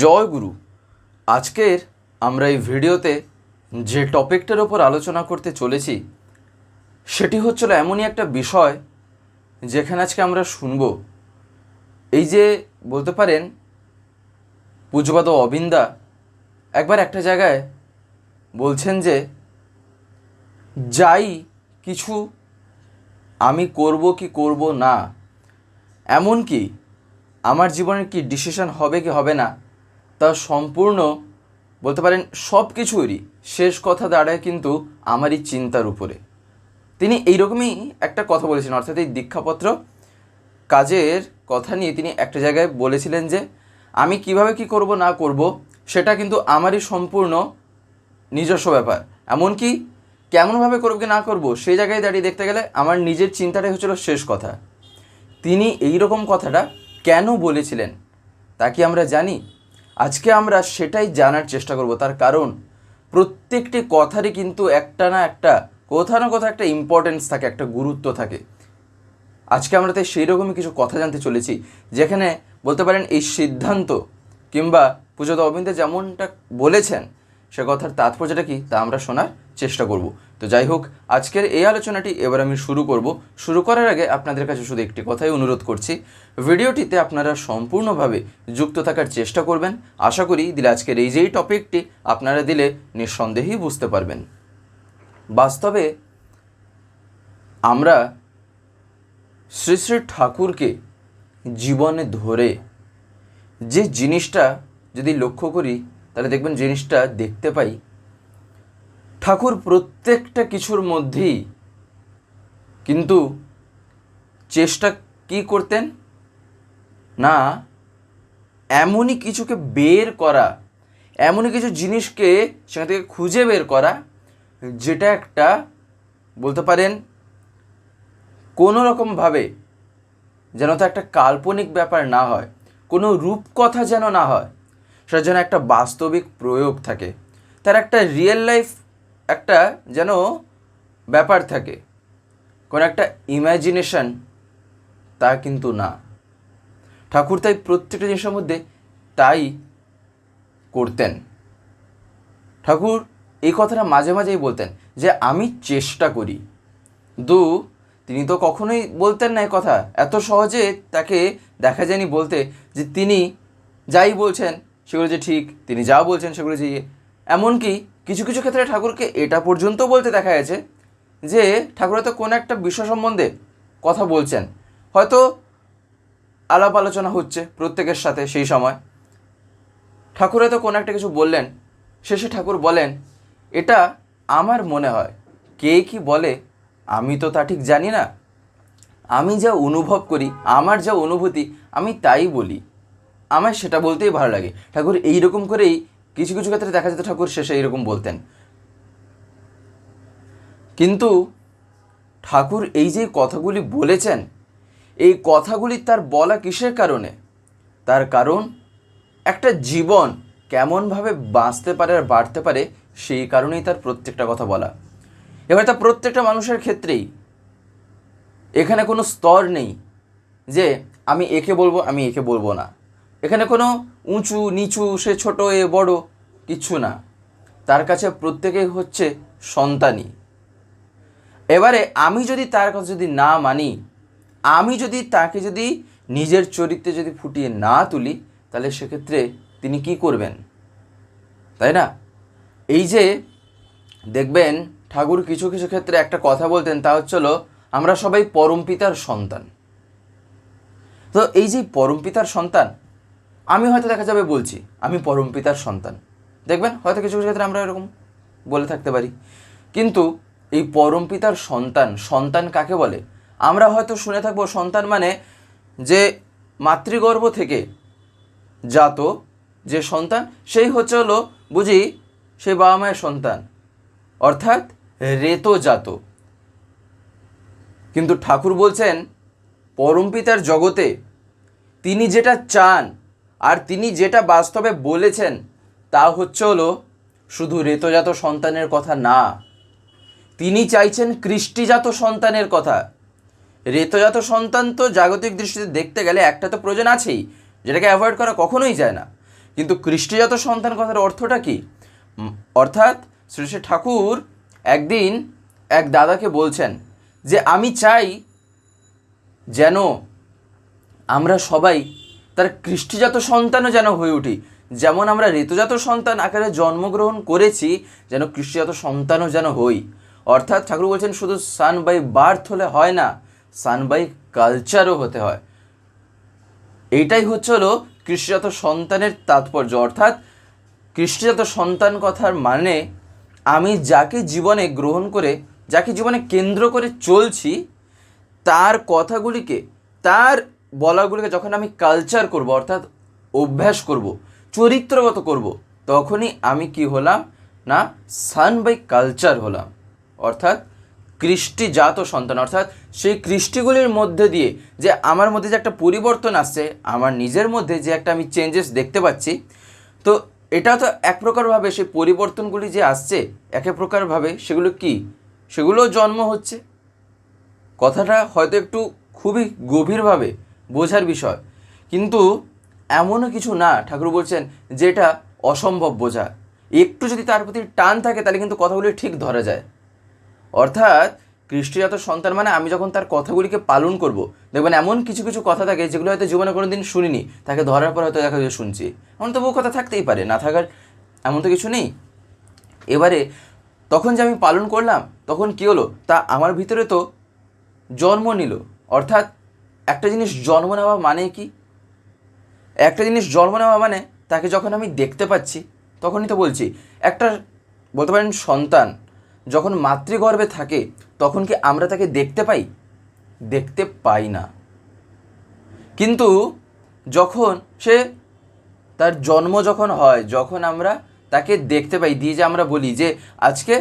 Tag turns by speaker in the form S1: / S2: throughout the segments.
S1: জয় গুরু। আজকের আমরা এই ভিডিওতে যে টপিকটার ওপর আলোচনা করতে চলেছি, সেটি হচ্ছিল এমনই একটা বিষয় যেখানে আজকে আমরা শুনব। এই যে বলতে পারেন পূজবাদ অবিন্দা একবার একটা জায়গায় বলছেন যে, যাই কিছু আমি করব কি করব না, এমনকি আমার জীবনের কি ডিসিশন হবে কি হবে না তা সম্পূর্ণ বলতে পারেন সব কিছুরই শেষ কথা দাঁড়ায় কিন্তু আমারই চিন্তার উপরে। তিনি এইরকমই একটা কথা বলেছেন, অর্থাৎ এই দীক্ষাপত্র কাজের কথা নিয়ে তিনি একটা জায়গায় বলেছিলেন যে, আমি কীভাবে কি করব না করব, সেটা কিন্তু আমারই সম্পূর্ণ নিজস্ব ব্যাপার। এমনকি কেমনভাবে করব কি না করব সেই জায়গায় দাঁড়িয়ে দেখতে গেলে আমার নিজের চিন্তাটাই হচ্ছিল শেষ কথা। তিনি এই রকম কথাটা কেন বলেছিলেন, তা কি আমরা জানি? আজকে আমরা সেটাই জানার চেষ্টা করব, তার কারণ প্রত্যেকটি কথারই কিন্তু একটা না একটা, কোথাও না কোথাও একটা ইম্পর্টেন্স থাকে, একটা গুরুত্ব থাকে। আজকে আমরা তাই সেই রকমই কিছু কথা জানতে চলেছি, যেখানে বলতে পারেন এই সিদ্ধান্ত কিংবা পুজোদ অবিন্দে যেমনটা বলেছেন, সে কথার তাৎপর্যটা কি তা আমরা শোনার চেষ্টা করব। তো যাই হোক, আজকের এই আলোচনাটি এবার আমি শুরু করব। শুরু করার আগে আপনাদের কাছে শুধু একটি কথাই অনুরোধ করছি, ভিডিওটিতে আপনারা সম্পূর্ণভাবে যুক্ত থাকার চেষ্টা করবেন। আশা করি দিলে আজকের এই যেই টপিকটি আপনারা দিলে নিঃসন্দেহেই বুঝতে পারবেন। বাস্তবে আমরা শ্রী শ্রী ঠাকুরকে জীবনে ধরে যে জিনিসটা যদি লক্ষ্য করি, তাহলে দেখবেন জিনিসটা দেখতে পাই ঠাকুর প্রত্যেকটা কিছুর মধ্যেই, কিন্তু চেষ্টা কি করতেন? না, এমনই কিছুকে বের করা, এমনই কিছু জিনিসকে সেখান থেকে খুঁজে বের করা, যেটা একটা, বলতে পারেন, কোনো রকমভাবে যেন তো একটা কাল্পনিক ব্যাপার না হয়, কোনো রূপকথা যেন না হয়, সেটা যেন একটা বাস্তবিক প্রয়োগ থাকে। তার একটা রিয়েল লাইফ একটা যেন ব্যাপার থাকে। কোনো একটা ইমাজিনেশন তা কিন্তু না। ঠাকুর তাই প্রত্যেকটা জিনিসের মধ্যে তাই করতেন। ঠাকুর এই কথাটা মাঝে মাঝেই বলতেন যে, আমি চেষ্টা করি। দু, তিনি তো কখনোই বলতেন না কথা। এত সহজে তাকে দেখা যায়নি বলতে যে, তিনি যাই বলছেন সেগুলো যে ঠিক, তিনি যা বলছেন সেগুলো যে। এমনকি কিছু কিছু ক্ষেত্রে ঠাকুরকে এটা পর্যন্ত বলতে দেখা গেছে যে ঠাকুর হয়তো কোনো একটা বিষয় সম্বন্ধে কথা বলছেন। হয়তো আলাপ আলোচনা হচ্ছে প্রত্যেকের সাথে সেই সময়। ঠাকুর হয়তো কোনো একটা কিছু বললেন, শেষে ঠাকুর বলেন, এটা আমার মনে হয়। কে কি বলে আমি তো তা ঠিক জানি না। আমি যা অনুভব করি, আমার যা অনুভূতি, আমি তাই বলি। আমার সেটা বলতেই ভালো লাগে। ঠাকুর এইরকম করেই কিছু কিছু ক্ষেত্রে দেখা যেত ঠাকুর শেষে এইরকম বলতেন। কিন্তু ঠাকুর এই যে কথাগুলি বলেছেন, এই কথাগুলি তার বলা কিসের কারণে? তার কারণ একটা জীবন কেমনভাবে বাঁচতে পারে আর বাড়তে পারে সেই কারণেই তার প্রত্যেকটা কথা বলা। এবার তা প্রত্যেকটা মানুষের ক্ষেত্রেই এখানে কোনো স্তর নেই যে আমি একে বলব, আমি একে বলব না। এখানে কোনো উঁচু, নিচু, সে ছোট, এ বড় কিচ্ছু না। তার কাছে প্রত্যেকেই হচ্ছে সন্তানই। এবারে আমি যদি তার কথা যদি না মানি, আমি যদি তাকে যদি নিজের চরিত্রে যদি ফুটিয়ে না তুলি, তাহলে সেক্ষেত্রে তিনি কি করবেন? তাই না? এই যে দেখবেন ঠাকুর কিছু কিছু ক্ষেত্রে একটা কথা বলতেন, তা হচ্ছিল আমরা সবাই পরমপিতার সন্তান। তো এই যে পরমপিতার সন্তান আমি হয়তো দেখা যাবে বলছি, আমি পরম পিতার সন্তান। দেখবেন, হয়তো কিছু কিছু ক্ষেত্রে আমরা এরকম বলে থাকতে পারি। কিন্তু এই পরম পিতার সন্তান সন্তান কাকে বলে? আমরা হয়তো শুনে থাকব, সন্তান মানে যে মাতৃগর্ভ থেকে জাত যে সন্তান, সেই হচ্ছে হলো, বুঝি সেই বাবা মায়ের সন্তান। অর্থাৎ রেতজাত কিন্তু ঠাকুর বলছেন পরমপিতার জগতে তিনি যেটা চান আর তিনি যেটা বাস্তবে বলেছেন, তা হচ্ছে হলো, শুধু রেতজাত সন্তানের কথা না, তিনি চাইছেন কৃষ্টিজাত সন্তানের কথা। রেতজাত সন্তান তো জাগতিক দৃষ্টিতে দেখতে গেলে একটা তো প্রয়োজন আছেই, যেটাকে অ্যাভয়েড করা কখনোই যায় না। কিন্তু কৃষ্টিজাত সন্তান কথার অর্থটা কি? অর্থাৎ শ্রী শ্রী ঠাকুর একদিন এক দাদাকে বলছেন যে, আমি চাই যেন আমরা সবাই তার কৃষ্টিজাত সন্তানও যেন হয়ে উঠি। যেমন আমরা ঋতুজাত সন্তান আকারে জন্মগ্রহণ করেছি, যেন কৃষ্টিজাত সন্তানও যেন হই। অর্থাৎ ঠাকুর বলছেন, শুধু সান বাই বার্থ হলে হয় না সান বাই কালচারও হতে হয়। এইটাই হচ্ছে হলো কৃষ্ণজাত সন্তানের তাৎপর্য। অর্থাৎ কৃষ্ণজাত সন্তান কথার মানে আমি যাকে জীবনে গ্রহণ করে, যাকে জীবনে কেন্দ্র করে চলছি, তার কথাগুলিকে, তার বলাগুলিকে যখন আমি কালচার করব, অর্থাৎ অভ্যাস করব, চরিত্রগত করব, তখনই আমি কি হলাম? না সান বাই কালচার হলাম। অর্থাৎ কৃষ্টিজাত সন্তান। অর্থাৎ সেই কৃষ্টিগুলির মধ্যে দিয়ে যে আমার মধ্যে যে একটা পরিবর্তন আসছে, আমার নিজের মধ্যে যে একটা আমি চেঞ্জেস দেখতে পাচ্ছি, তো এটা তো এক প্রকারভাবে সেই পরিবর্তনগুলি যে আসছে, এক এক প্রকারভাবে সেগুলো কি? সেগুলো জন্ম হচ্ছে। কথাটা হয়তো একটু খুবই গভীরভাবে বোঝার বিষয়। কিন্তু এমনও কিছু না, ঠাকুর বলছেন, যেটা অসম্ভব বোঝা। একটু যদি তার প্রতি টান থাকে, তাহলে কিন্তু কথাগুলি ঠিক ধরা যায়। অর্থাৎ খ্রিস্টজাত সন্তান মানে আমি যখন তার কথাগুলিকে পালন করব, দেখবেন এমন কিছু কিছু কথা থাকে, যেগুলো হয়তো জীবনে কোনো দিন শুনিনি, তাকে ধরার পর হয়তো দেখা যায় শুনছি। এমন তো বহু কথা থাকতেই পারে, না থাকার এমন তো কিছু নেই। এবারে তখন যে আমি পালন করলাম, তখন কী হলো? তা আমার ভিতরে তো জন্ম নিল। অর্থাৎ একটা জিনিস জন্ম নেওয়া মানে কি? একটা জিনিস জন্ম নেওয়া মানে তাকে যখন আমি দেখতে পাচ্ছি, তখনই তো বলছি, একটা বলতে পারেন সন্তান যখন মাতৃগর্ভে থাকে, তখন কি আমরা তাকে দেখতে পাই? দেখতে পাই না। কিন্তু যখন সে তার জন্ম যখন হয়, যখন আমরা তাকে দেখতে পাই, দিয়ে যে আমরা বলি যে আজকে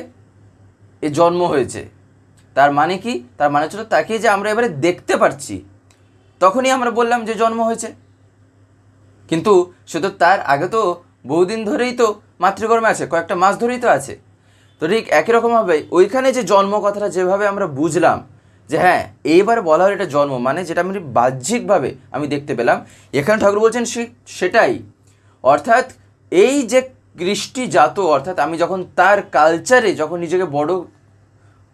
S1: এ জন্ম হয়েছে, তার মানে কি? তার মানে ছিল তাকে যে আমরা এবারে দেখতে পারছি তখনই আমরা বললাম যে জন্ম হয়েছে। কিন্তু তো তার আগে তো বহুদিন ধরেই তো মাতৃগর্ভে আছে, কয়েকটা মাস ধরেই তো আছে। তো ঠিক একই রকমভাবে ওইখানে যে জন্ম কথাটা যেভাবে আমরা বুঝলাম যে হ্যাঁ এইবার বলা হলো এটা জন্ম মানে যেটা আমি বাহ্যিকভাবে আমি দেখতে পেলাম, এখানে ঠাকুর বলছেন সেটাই। অর্থাৎ এই যে কৃষ্টিজাত, অর্থাৎ আমি যখন তার কালচারে যখন নিজেকে বড়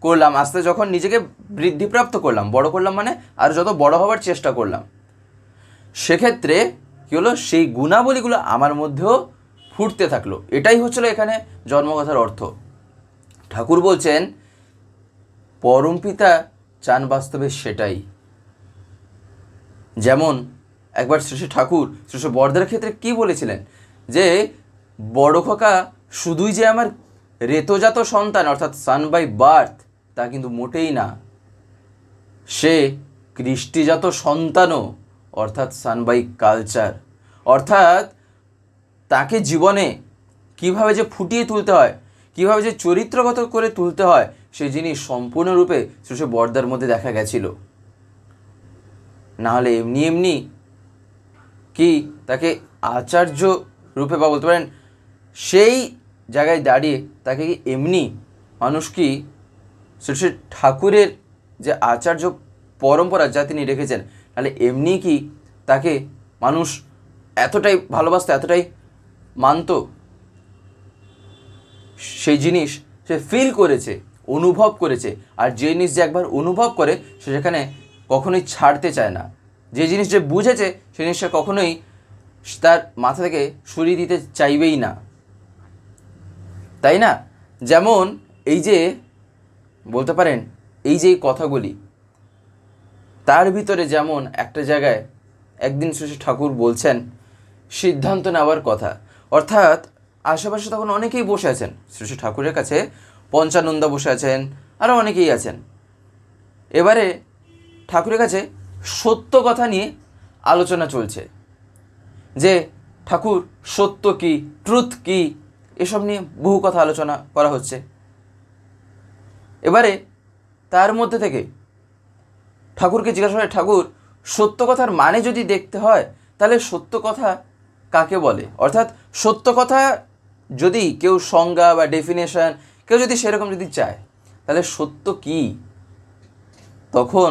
S1: করলাম, আস্তে যখন নিজেকে বৃদ্ধিপ্রাপ্ত করলাম, বড় করলাম মানে আর যত বড় হওয়ার চেষ্টা করলাম। সেক্ষেত্রে কী হলো? সেই গুণাবলীগুলো আমার মধ্যেও ফুটতে থাকল। এটাই হচ্ছিল এখানে জন্মকথার অর্থ। ঠাকুর বলছেন পরমপিতা চান বাস্তবে সেটাই। যেমন একবার শ্রী ঠাকুর, শ্রী বরদার ক্ষেত্রে কি বলেছিলেন? যে, বড় খোকা শুধুই যে আমার রেতজাত সন্তান, অর্থাৎ সান বাই বার্থ তা কিন্তু মোটেই না। সে কৃষ্টিজাত সন্তানও, অর্থাৎ সানবাইক কালচার। অর্থাৎ তাকে জীবনে কীভাবে যে ফুটিয়ে তুলতে হয়, কীভাবে যে চরিত্রগত করে তুলতে হয় সেই জিনিস সম্পূর্ণরূপে শ্রী বর্দার মধ্যে দেখা গেছিল। নাহলে এমনি এমনি কি তাকে আচার্য রূপে বা বলতে পারেন, সেই জায়গায় দাঁড়িয়ে তাকে এমনি মানুষ কি শ্রী ঠাকুরের যে আচার্য পরম্পরা যা তিনি রেখেছেন, তাহলে এমনি কি তাকে মানুষ এতটাই ভালোবাসতো, এতটাই মানত? সেই জিনিস সে ফিল করেছে, অনুভব করেছে। আর যে জিনিস যে একবার অনুভব করে, সে সেখানে কখনোই ছাড়তে চায় না। যে জিনিস যে বুঝেছে সে জিনিসটা কখনোই তার মাথা থেকে সরিয়ে দিতে চাইবেই না। তাই না? যেমন এই যে বলতে পারেন, এই যে কথাগুলি, তার ভিতরে যেমন একটা জায়গায় একদিন শ্রী ঠাকুর বলছেন, সিদ্ধান্ত নেওয়ার কথা। অর্থাৎ আশেপাশে তখন অনেকেই বসে আছেন। শ্রী ঠাকুরের কাছে পঞ্চানন্দা বসে আছেন আরও অনেকেই আছেন। এবারে ঠাকুরের কাছে সত্য কথা নিয়ে আলোচনা চলছে যে, ঠাকুর সত্য কি ট্রুথ কি, এসব নিয়ে বহু কথা আলোচনা করা হচ্ছে। এবারে তার মধ্যে থেকে ঠাকুরকে জিজ্ঞাসা করে, ঠাকুর, সত্য কথার মানে যদি দেখতে হয়, তাহলে সত্য কথা কাকে বলে? অর্থাৎ সত্য কথা যদি কেউ সংজ্ঞা বা ডেফিনেশন কেউ যদি সেরকম যদি চায়, তাহলে সত্য কি? তখন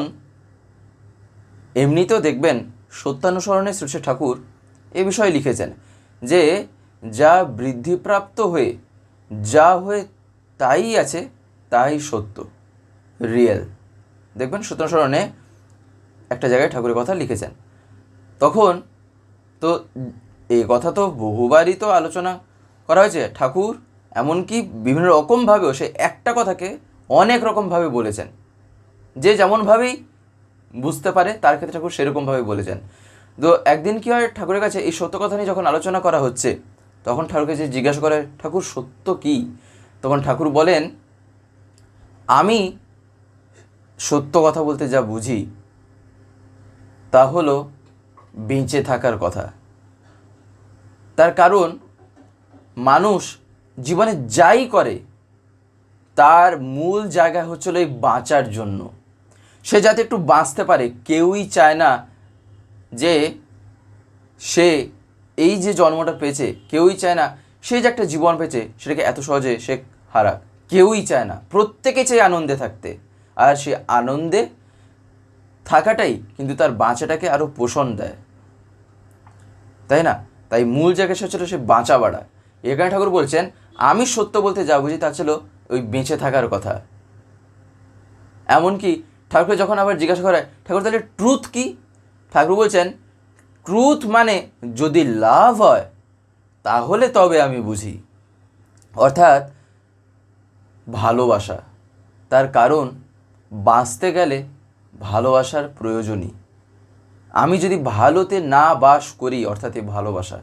S1: এমনিতেও দেখবেন সত্যানুসরণে শ্রী ঠাকুর এ বিষয়ে লিখেছেন যে, যা বৃদ্ধিপ্রাপ্ত হয়ে, যা হয়ে তাই আছে তাই সত্য। রিয়েল। দেখবেন সত্য স্মরণে একটা জায়গায় ঠাকুরের কথা লিখেছেন। তখন তো এই কথা তো বহুবারই তো আলোচনা করা হয়েছে, ঠাকুর এমনকি বিভিন্ন রকমভাবেও সে একটা কথাকে অনেক রকমভাবে বলেছেন। যে যেমনভাবেই বুঝতে পারে, তার ক্ষেত্রে ঠাকুর সেরকমভাবে বলেছেন। তো একদিন কি হয়, ঠাকুরের কাছে এই সত্য কথা নিয়ে যখন আলোচনা করা হচ্ছে, তখন ঠাকুরকে যে জিজ্ঞাসা করে, ঠাকুর সত্য কি? তখন ঠাকুর বলেন আমি সত্য কথা বলতে যা বুঝি, তা হলো বেঁচে থাকার কথা। তার কারণ, মানুষ জীবনে যাই করে, তার মূল জায়গা হচ্ছিল এই বাঁচার জন্য। সে যাতে একটু বাঁচতে পারে, কেউই চায় না যে সে এই যে জন্মটা পেয়েছে, কেউই চায় না সে যে একটা জীবন পেয়েছে, সেটাকে এত সহজে সে হারাক। কেউই চায় না। প্রত্যেকে চায় আনন্দে থাকতে। আর সে আনন্দে থাকাটাই কিন্তু তার বাঁচাটাকে আরও পোষণ দেয়। তাই না? তাই মূল জায়গা সে ছিল সে বাঁচা বাড়া। এখানে ঠাকুর বলছেন, আমি সত্য বলতে যা বুঝি তা ছিল ওই বেঁচে থাকার কথা। এমনকি ঠাকুরকে যখন আবার জিজ্ঞাসা করে ঠাকুর, তাহলে ট্রুথ কি? ঠাকুর বলছেন ট্রুথ মানে যদি লাভ হয়, তাহলে তবে আমি বুঝি। অর্থাৎ ভালোবাসা। তার কারণ, বাঁচতে গেলে ভালোবাসার প্রয়োজনই। আমি যদি ভালোতে না বাস করি, অর্থাৎ এই ভালোবাসা,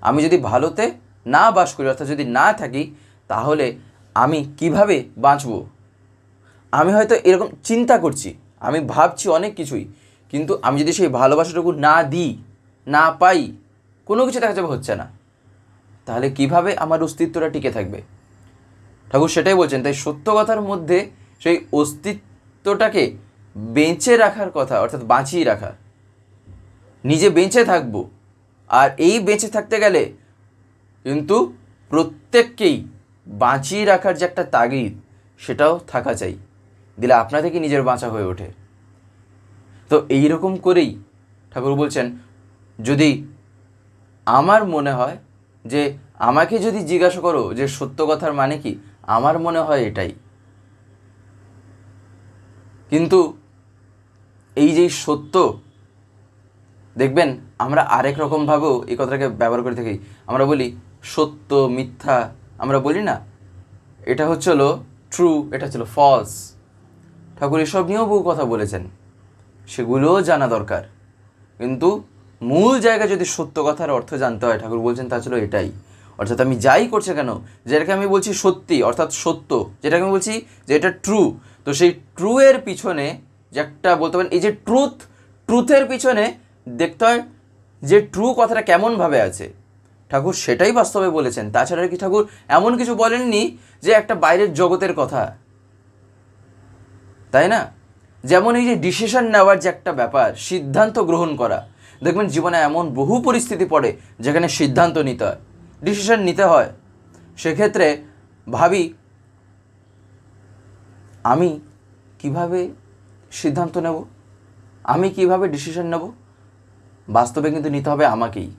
S1: আমি যদি ভালোতে না বাস করি, অর্থাৎ যদি না থাকি, তাহলে আমি কীভাবে বাঁচব? আমি হয়তো এরকম চিন্তা করছি, আমি ভাবছি অনেক কিছুই, কিন্তু আমি যদি সেই ভালোবাসাটুকু না দিই, না পাই, কোনো কিছু দেখা যাবে হচ্ছে না। তাহলে কীভাবে আমার অস্তিত্বটা টিকে থাকবে? ঠাকুর সেটাই বলছেন, তাই সত্য কথার মধ্যে সেই অস্তিত্বটাকে বেঁচে রাখার কথা, অর্থাৎ বাঁচিয়ে রাখা। নিজে বেঁচে থাকব, আর এই বেঁচে থাকতে গেলে কিন্তু প্রত্যেককেই বাঁচিয়ে রাখার যে একটা তাগিদ, সেটাও থাকা চাই, দিলে আপনা থেকে নিজের বাঁচা হয়ে ওঠে। তো এই রকম করেই ঠাকুর বলছেন, যদি আমার মনে হয় যে আমাকে যদি জিজ্ঞাসা করো যে সত্য কথার মানে কি আমার মনে হয় এটাই। কিন্তু এই যে সত্য, দেখবেন আমরা আরেক রকমভাবেও এই কথাটাকে ব্যবহার করে থাকি। আমরা বলি সত্য, মিথ্যা, আমরা বলি না, এটা হচ্ছিল ট্রু এটা হচ্ছিল ফলস ঠাকুর এসব নিয়েও বহু কথা বলেছেন, সেগুলোও জানা দরকার। কিন্তু মূল জায়গা যদি সত্য কথার অর্থ জানতে হয়, ঠাকুর বলছেন তা ছিল এটাই। অর্থাৎ আমি যাই করছে কেন? যেটাকে আমি বলছি সত্যি, অর্থাৎ সত্য। যেটাকে আমি বলছি যে এটা ট্রু তো সেই ট্রুয়ের পিছনে যে একটা বলতে পারেন, এই যে ট্রুথ ট্রুথের পিছনে দেখতে হয় যে ট্রু কথাটা কেমনভাবে আছে। ঠাকুর সেটাই বাস্তবে বলেছেন। তাছাড়া কি ঠাকুর এমন কিছু বলেননি যে একটা বাইরের জগতের কথা। তাই না? যেমন এই যে ডিসিশন নেওয়ার যে একটা ব্যাপার, সিদ্ধান্ত গ্রহণ করা। দেখবেন জীবনে এমন বহু পরিস্থিতি পড়ে যেখানে সিদ্ধান্ত নিতে হয়। ডিসিশন নিতে হয়, সেক্ষেত্রে ভাবি, আমি কীভাবে সিদ্ধান্ত নেব? আমি কীভাবে ডিসিশন নেব? বাস্তবে কিন্তু নিতে হবে আমাকেই।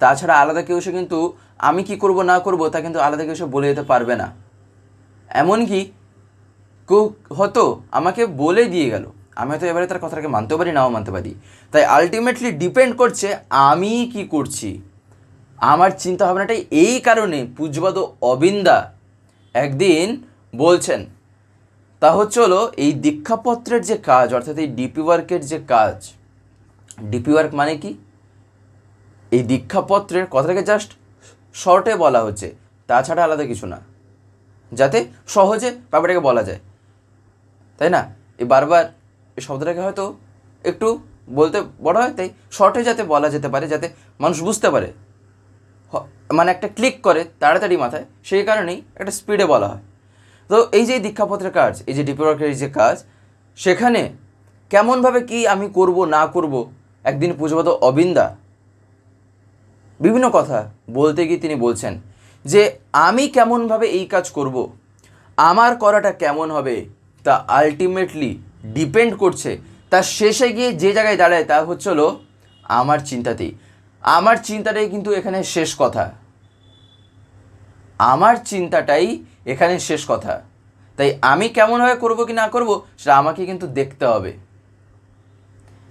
S1: তাছাড়া আলাদা কেউ সে কিন্তু আমি কি করব, না করব, তা কিন্তু আলাদা কেউ সে বলে দিতে পারবে না। এমনকি কেউ হয়তো আমাকে বলে দিয়ে গেল। আমি হয়তো এবারে তার কথাটাকে মানতেও পারি, নাও মানতে পারি। তাই আলটিমেটলি ডিপেন্ড করছে আমি কি করছি। আমার চিন্তা ভাবনাটাই এই কারণে পূজ্যবাদ অবিন্দা একদিন বলছেন, তা হচ্ছে হলো এই দীক্ষাপত্রের যে কাজ, অর্থাৎ এই ডিপি ওয়ার্কের যে কাজ। ডিপি ওয়ার্ক মানে কি? এই দীক্ষাপত্রের কথাটাকে জাস্ট শর্টে বলা হচ্ছে, তাছাড়া আলাদা কিছু না। যাতে সহজে ব্যাপারটাকে বলা যায়। তাই না? এই বারবার এই শব্দটাকে হয়তো একটু বলতে বড় হয়, তাই শর্টে যাতে বলা যেতে পারে, যাতে মানুষ বুঝতে পারে। মানে একটা ক্লিক করে তাড়াতাড়ি মাথায়, সেই কারণেই একটা স্পিডে বলা হয়। তো এই যে দীক্ষাপত্রের কাজ, এই যে ডিপি ওয়ার্কের এই যে কাজ, সেখানে কেমনভাবে কি আমি করব, না করব, একদিন পুজোপত অবিন্দা? বিভিন্ন কথা বলতে গিয়ে তিনি বলছেন যে, আমি কেমনভাবে এই কাজ করব, আমার করাটা কেমন হবে, তা আলটিমেটলি ডিপেন্ড করছে তার শেষে গিয়ে যে জায়গায় দাঁড়ায় তা হচ্ছে হলো আমার চিন্তাতেই। আমার চিন্তাটাই কিন্তু এখানে শেষ কথা। আমার চিন্তাটাই এখানে শেষ কথা। তাই আমি কেমনভাবে করব কি না করব, সেটা আমাকে কিন্তু দেখতে হবে।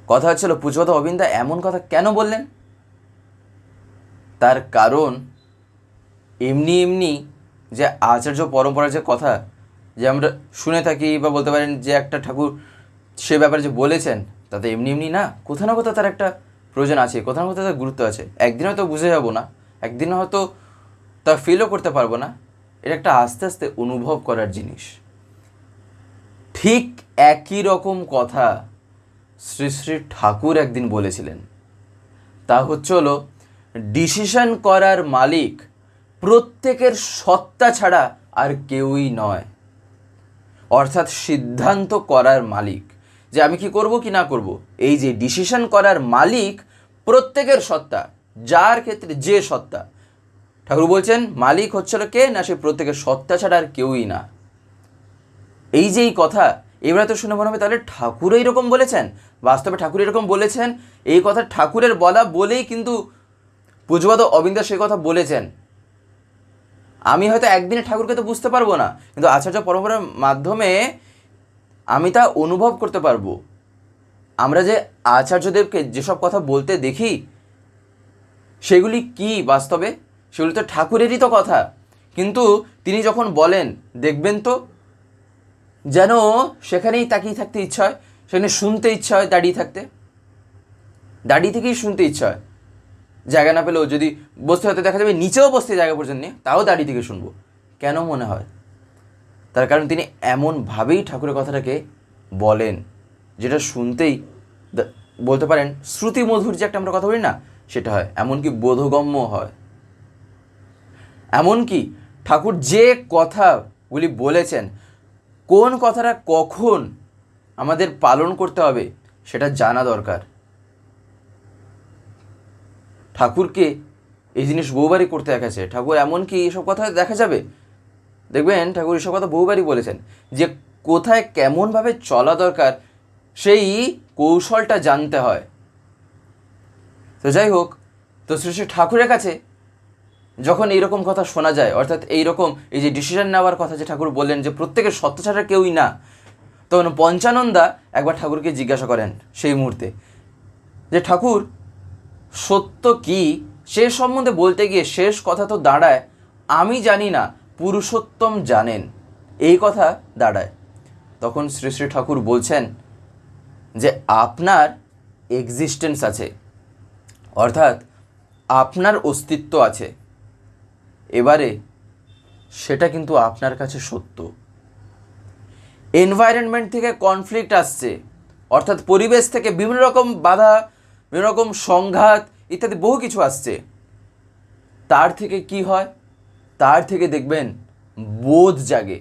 S1: কথা হচ্ছিল পুজোদা অবিন্দা এমন কথা কেন বললেন? তার কারণ এমনি এমনি যে আচার্য পরম্পরার যে কথা, যে আমরা শুনে থাকি বা বলতে পারেন যে একটা ঠাকুর সে ব্যাপারে যে বলেছেন, তাতে এমনি এমনি না, কোথাও না কোথাও তার একটা প্রয়োজন আছে না কোথাও তার গুরুত্ব আছে। একদিন হয়তো বুঝে যাব না, একদিন হয়তো তা ফিলও করতে পারব না। এটা একটা আস্তে আস্তে অনুভব করার জিনিস। ঠিক একই রকম কথা শ্রী শ্রী ঠাকুর একদিন বলেছিলেন। তা হচ্ছে হলো ডিসিশন করার মালিক প্রত্যেকের সত্তা ছাড়া আর কেউই নয়। অর্থাৎ সিদ্ধান্ত করার মালিক। যে আমি কি করব কি না করব? এই যে ডিসিশন করার মালিক প্রত্যেকের সত্তা, যার ক্ষেত্রে যে সত্তা। ঠাকুর বলছেন, মালিক হচ্ছিল কে? না, সে প্রত্যেকের সত্তা ছাড়া আর কেউই না। এই যে এই কথা, এবারে তো শুনে মনে হবে, তাহলে ঠাকুর এরকম বলেছেন। বাস্তবে ঠাকুর এরকম বলেছেন। এই কথা ঠাকুরের বলা বলেই কিন্তু পুজবাদ অবিন্দা সে কথা বলেছেন। আমি হয়তো একদিনে ঠাকুরকে তো বুঝতে পারব না, কিন্তু আচার্য পরম্পরার মাধ্যমে আমি তা অনুভব করতে পারব। আমরা যে আচার্যদেবকে যেসব কথা বলতে দেখি, সেগুলি কি বাস্তবে? সেগুলি তো ঠাকুরেরই তো কথা। কিন্তু তিনি যখন বলেন, দেখবেন তো, যেন সেখানেই তাকিয়ে থাকতে ইচ্ছা হয়, সেখানে শুনতে ইচ্ছা হয় দাঁড়িয়ে থাকতে। দাঁড়িয়ে থেকেই শুনতে ইচ্ছা হয়। জায়গা না পেলেও যদি বসতে হতে, দেখা যাবে নিচেও বসতে জায়গা পর্যন্ত নিয়ে তাও দাঁড়িয়ে থেকে শুনব। কেন মনে হয়? তার কারণ তিনি এমনভাবেই ঠাকুরের কথাটাকে বলেন, যেটা শুনতেই বলতে পারেন শ্রুতি মধুর যে একটা আমরা কথা বলি না, সেটা হয়। এমনকি বোধগম্য হয়। এমনকি ঠাকুর যে কথাগুলি বলেছেন, কোন কথাটা কখন আমাদের পালন করতে হবে, সেটা জানা দরকার। ঠাকুরকে এই জিনিস বহুবারই করতে দেখাচ্ছে ঠাকুর এমনকি এসব কথা দেখা যাবে দেখবেন ঠাকুর এসব কথা বহুবারই বলেছেন যে কোথায় কেমনভাবে চলা দরকার, সেই কৌশলটা জানতে হয়। তো যাই হোক, তো শ্রী শ্রী ঠাকুরের কাছে যখন এইরকম কথা শোনা যায়, অর্থাৎ এইরকম এই যে ডিসিশন নেওয়ার কথা যে ঠাকুর বললেন যে প্রত্যেকের সত্য ছাড়া কেউই না, তখন পঞ্চানন্দা একবার ঠাকুরকে জিজ্ঞাসা করেন সেই মুহূর্তে যে ঠাকুর, সত্য কি? সে সম্বন্ধে বলতে গিয়ে শেষ কথা তো দাঁড়ায়, আমি জানি না পুরুষোত্তম জানেন। এই কথা দাঁড়ায়। তখন শ্রী শ্রী ঠাকুর বলছেন যে, আপনার এক্সিস্টেন্স আছে। অর্থাৎ আপনার অস্তিত্ব আছে। এবারে সেটা কিন্তু আপনার কাছে সত্য। এনভায়রনমেন্ট থেকে কনফ্লিক্ট আসছে। অর্থাৎ পরিবেশ থেকে বিভিন্ন রকম বাধা, বিভিন্ন রকম সংঘাত ইত্যাদি বহু কিছু আসছে। তার থেকে কি হয়? তার থেকে দেখবেন বোধ জাগে।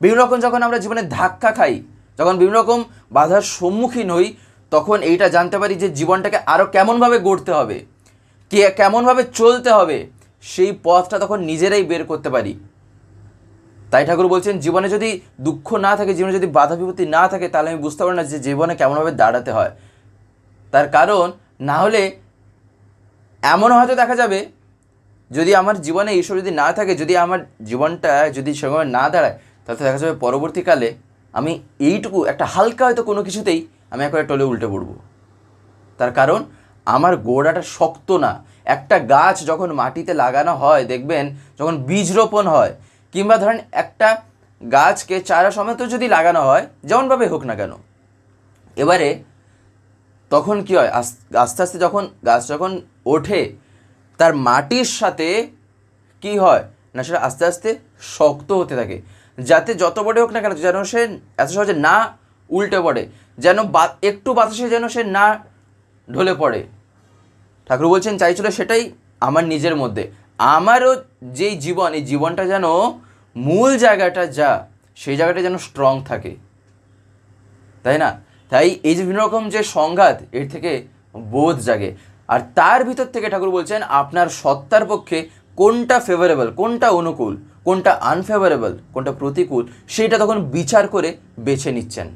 S1: বিভিন্ন রকম যখন আমরা জীবনে ধাক্কা খাই, যখন বিভিন্ন রকম বাধার সম্মুখীন হই, তখন এইটা জানতে পারি যে জীবনটাকে আরও কেমনভাবে গড়তে হবে, কে কেমনভাবে চলতে হবে, সেই পথটা তখন নিজেরাই বের করতে পারি। তাই ঠাকুর বলছেন, জীবনে যদি দুঃখ না থাকে, জীবনে যদি বাধা বিপত্তি না থাকে, তাহলে আমি বুঝতে পারি না যে জীবনে কেমনভাবে দাঁড়াতে হয়। তার কারণ, না হলে এমন হয়তো দেখা যাবে যদি আমার জীবনে এইসব যদি না থাকে, যদি আমার জীবনটা যদি সেভাবে না দাঁড়ায়, তাহলে দেখা যাবে পরবর্তীকালে আমি এইটুকু একটা হালকা হয়তো কোনো কিছুতেই আমি একবার টলে উল্টে পড়ব। তার কারণ আমার গোড়াটা শক্ত না। একটা গাছ যখন মাটিতে লাগানো হয়, দেখবেন যখন বীজ রোপণ হয়, কিংবা ধরেন একটা গাছকে চারা সমেত যদি লাগানো হয়, যেমনভাবে হোক না কেন, এবারে তখন কি হয়? আস- আস্তে আস্তে যখন গাছ যখন ওঠে তার মাটির সাথে কি হয়? না, সেটা আস্তে আস্তে শক্ত হতে থাকে। যাতে যত বড় হোক না কেন যেন সে এত সহজে না উল্টে পড়ে, যেন বা- একটু বাতাসে যেন সে না ঢলে পড়ে। ঠাকুর বলছেন, চাইছিল সেটাই আমার নিজের মধ্যে। আমারও যেই জীবন, এই জীবনটা যেন মূল জায়গাটা যা, সেই জায়গাটা যেন স্ট্রং থাকে। তাই না? তাই এই যে বিভিন্ন রকম যে সংঘাত, এর থেকে বোধ জাগে। আর তার ভিতর থেকে ঠাকুর বলছেন, আপনার সত্তার পক্ষে কোনটা ফেভারেবল কোনটা অনুকূল, কোনটা আনফেভারেবল কোনটা প্রতিকূল সেইটা তখন বিচার করে বেছে নিচ্ছেন।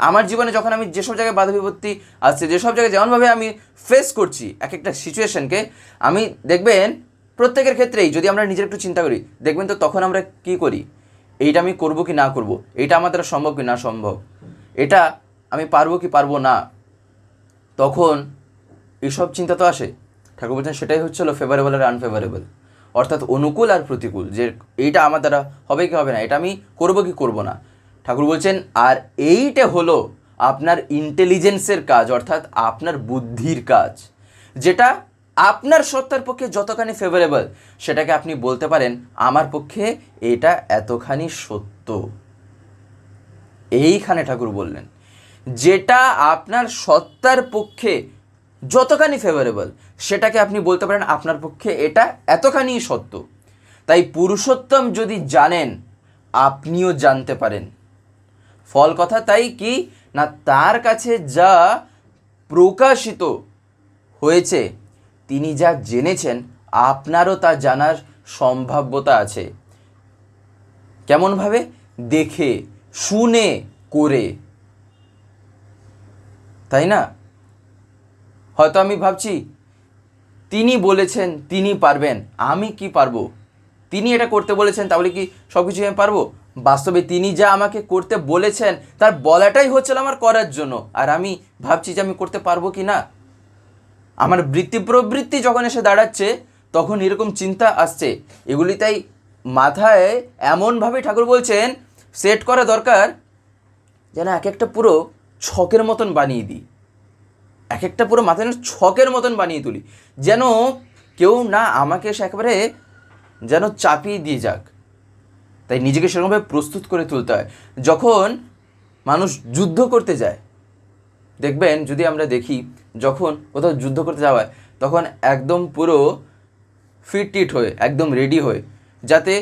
S1: আমার জীবনে যখন আমি যেসব জায়গায় বাধা বিপত্তি আসছে, যেসব জায়গায় যেমনভাবে আমি ফেস করছি এক একটা সিচুয়েশনকে আমি দেখবেন প্রত্যেকের ক্ষেত্রেই, যদি আমরা নিজের একটু চিন্তা করি, দেখবেন তো তখন আমরা কি করি? এইটা আমি করব কি না করব? এটা আমার দ্বারা সম্ভব কি না সম্ভব? এটা আমি পারব কি পারব না? তখন এইসব চিন্তা তো আসে। ঠাকুর বলছেন, সেটাই হচ্ছিল ফেভারেবল আর আনফেভারেবল অর্থাৎ অনুকূল আর প্রতিকূল, যে এইটা আমার দ্বারা হবে কি হবে না, এটা আমি করব কি করব না। ঠাকুর বলছেন, আর এইটা হলো আপনার ইন্টেলিজেন্সের কাজ, অর্থাৎ আপনার বুদ্ধির কাজ। যেটা আপনার সত্তার পক্ষে যতখানি ফেভারেবল সেটাকে আপনি বলতে পারেন, আমার পক্ষে এটা এতখানি সত্য। এইখানে ঠাকুর বললেন, যেটা আপনার সত্তার পক্ষে যতখানি ফেভারেবল সেটাকে আপনি বলতে পারেন আপনার পক্ষে এটা এতখানি সত্য। তাই পুরুষোত্তম যদি জানেন, আপনিও জানতে পারেন। ফল কথা তাই কি? না, তার কাছে যা প্রকাশিত হয়েছে, তিনি যা জেনেছেন, আপনারও তা জানার সম্ভাব্যতা আছে। কেমনভাবে? দেখে, শুনে, করে। তাই না? হয়তো আমি ভাবছি, তিনি বলেছেন তিনি পারবেন, আমি কি পারব? তিনি এটা করতে বলেছেন, তাহলে কি সব কিছু আমি পারব? বাস্তবে তিনি যা আমাকে করতে বলেছেন, তার বলাটাই হচ্ছিল আমার করার জন্য, আর আমি ভাবছি যে আমি করতে পারব কি না? আমার বৃত্তি প্রবৃত্তি যখন এসে দাঁড়াচ্ছে, তখন এরকম চিন্তা আসছে। এগুলি তাই মাথায় এমনভাবে ঠাকুর বলছেন, সেট করা দরকার, যেন এক একটা পুরো ছকের মতন বানিয়ে দিই। এক একটা পুরো মাথায় যেন ছকের মতন বানিয়ে তুলি। যেন কেউ না আমাকে এসে একেবারে যেন চাপিয়ে দিয়ে যাক। তাই নিজেকে সেরকমভাবে প্রস্তুত করে তুলতে হয়। যখন মানুষ যুদ্ধ করতে যায়, দেখবেন যদি আমরা দেখি, যখন কোথাও যুদ্ধ করতে যাওয়া হয়, তখন একদম পুরো ফিট টিট হয়ে, একদম রেডি হয়ে, যাতে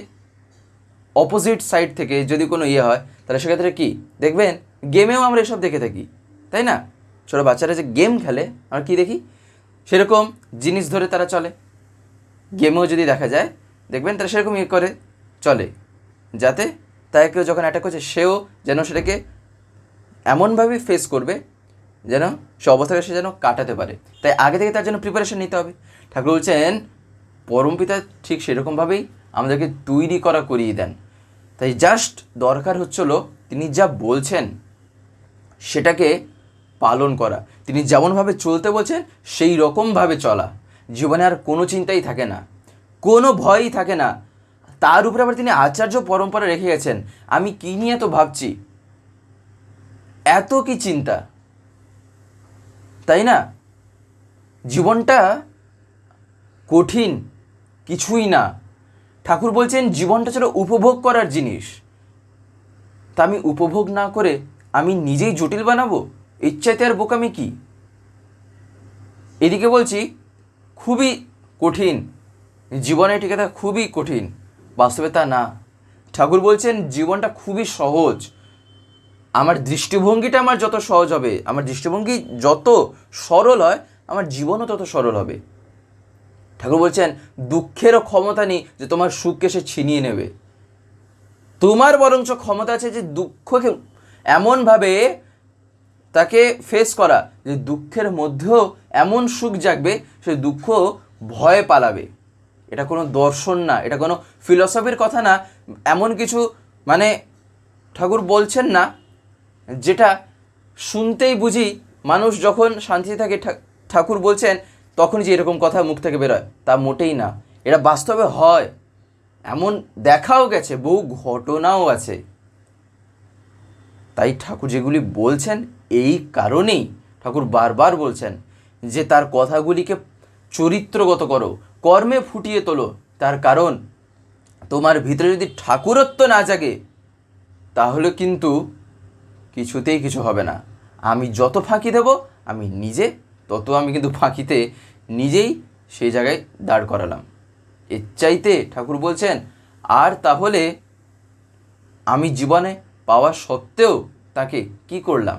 S1: অপোজিট সাইড থেকে যদি কোনো ইয়ে হয়, তাহলে সেক্ষেত্রে কি? দেখবেন গেমেও আমরা এসব দেখে থাকি, তাই না? ছোটো বাচ্চারা যে গেম খেলে আমরা কি দেখি? সেরকম জিনিস ধরে তারা চলে। গেমেও যদি দেখা যায়, দেখবেন তারা সেরকম ইয়ে করে চলে। যাতে তাকে যখন অ্যাটাক করছে, সেও যেন সেটাকে এমনভাবে ফেস করবে, যেন সে অবস্থাকে সে যেন কাটাতে পারে। তাই আগে থেকে তার জন্য প্রিপারেশন নিতে হবে। ঠাকুর বলছেন পরমপিতা ঠিক সেরকমভাবেই আমাদেরকে তৈরি করা করিয়ে দেন। তাই জাস্ট দরকার হচ্ছিল, তিনি যা বলছেন, সেটাকে পালন করা। তিনি যেমনভাবে চলতে বলছেন সেই রকমভাবে চলা। জীবনে আর কোনো চিন্তাই থাকে না। কোনো ভয়ই থাকে না। তার উপরে আবার তিনি আচার্য পরম্পরা রেখে গেছেন। আমি কী নিয়ে তো ভাবছি? এত কি চিন্তা? তাই না? জীবনটা কঠিন, কিছুই না। ঠাকুর বলছেন, জীবনটা ছিল উপভোগ করার জিনিস। তা আমি উপভোগ না করে আমি নিজেই জটিল বানাবো? ইচ্ছাতে আর বোকামি কি? এদিকে বলছি, খুবই কঠিন। জীবনে টিকে থাকা খুবই কঠিন। বাস্তবে তা না। ঠাকুর বলছেন, জীবনটা খুবই সহজ। আমার দৃষ্টিভঙ্গিটা আমার যত সহজ হবে, আমার দৃষ্টিভঙ্গি যত সরল হয়, আমার জীবনও তত সরল হবে। ঠাকুর বলছেন, দুঃখেরও ক্ষমতা নেই যে তোমার সুখকে সে ছিনিয়ে নেবে। তোমার বরঞ্চ ক্ষমতা আছে যে দুঃখকে এমনভাবে তাকে ফেস করা, যে দুঃখের মধ্যেও এমন সুখ জাগবে, সে দুঃখ ভয়ে পালাবে। এটা কোনো দর্শন না, এটা কোনো ফিলসফির কথা না, এমন কিছু মানে ঠাকুর বলছেন না, যেটা শুনতেই বুঝি মানুষ যখন শান্তিতে থাকে ঠাকুর বলছেন তখন যে এরকম কথা মুখ থেকে বেরোয়, তা মোটেই না। এটা বাস্তবে হয়। এমন দেখাও গেছে, বহু ঘটনাও আছে। তাই ঠাকুর যেগুলি বলছেন এই কারণেই ঠাকুর বারবার বলছেন যে তার কথাগুলিকে চরিত্রগত করো, কর্মে ফুটিয়ে তোলো। তার কারণ, তোমার ভিতরে যদি ঠাকুরত্ব না জাগে, তাহলে কিন্তু কিছুতেই কিছু হবে না। আমি যত ফাঁকি দেব, আমি নিজে, তত আমি কিন্তু ফাঁকিতে নিজেই সেই জায়গায় দাঁড় করালাম। এর চাইতে ঠাকুর বলছেন, আর তাহলে আমি জীবনে পাওয়া সত্ত্বেও তাকে কি করলাম?